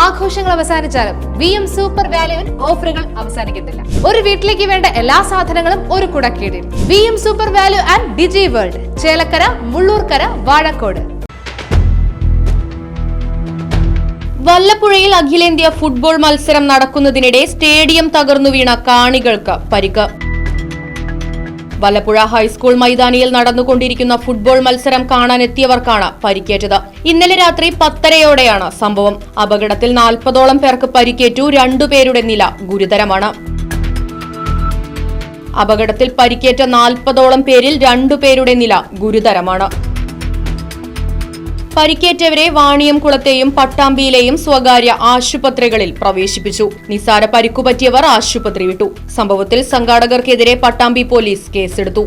ആഘോഷങ്ങൾ അവസാനിച്ചാലും V M super വാല്യുവിൽ ഓഫറുകൾ അവസാനിക്കുന്നില്ല. ഒരു വീട്ടിലേക്ക് വേണ്ട എല്ലാ സാധനങ്ങളും ഒരു കുടക്കീടിൽ. V M super value and digi world Chelakkara Mullurkara Vazhakkode. വല്ലപ്പുഴയിൽ അഖിലേന്ത്യാ ഫുട്ബോൾ മത്സരം നടക്കുന്നതിനിടെ സ്റ്റേഡിയം തകർന്നു വീണ കാണികൾക്ക് പരിക്ക്. വല്ലപ്പുഴ ഹൈസ്കൂൾ മൈതാനിയിൽ നടന്നുകൊണ്ടിരിക്കുന്ന ഫുട്ബോൾ മത്സരം കാണാനെത്തിയവർക്കാണ് പരിക്കേറ്റത്. ഇന്നലെ രാത്രി പത്തരയോടെയാണ് സംഭവം. അപകടത്തിൽ നാൽപ്പതോളം പേർക്ക് പരിക്കേറ്റു രണ്ടുപേരുടെ നില ഗുരുതരമാണ്. അപകടത്തിൽ പരിക്കേറ്റ നാൽപ്പതോളം പേരിൽ രണ്ടുപേരുടെ നില ഗുരുതരമാണ്. പരിക്കേറ്റവരെ വാണിയംകുളത്തെയും പട്ടാമ്പിയിലെയും സ്വകാര്യ ആശുപത്രികളിൽ പ്രവേശിപ്പിച്ചു. നിസാര പരിക്കുപറ്റിയവർ ആശുപത്രി വിട്ടു. സംഭവത്തിൽ സംഘാടകർക്കെതിരെ പട്ടാമ്പി പോലീസ് കേസെടുത്തു.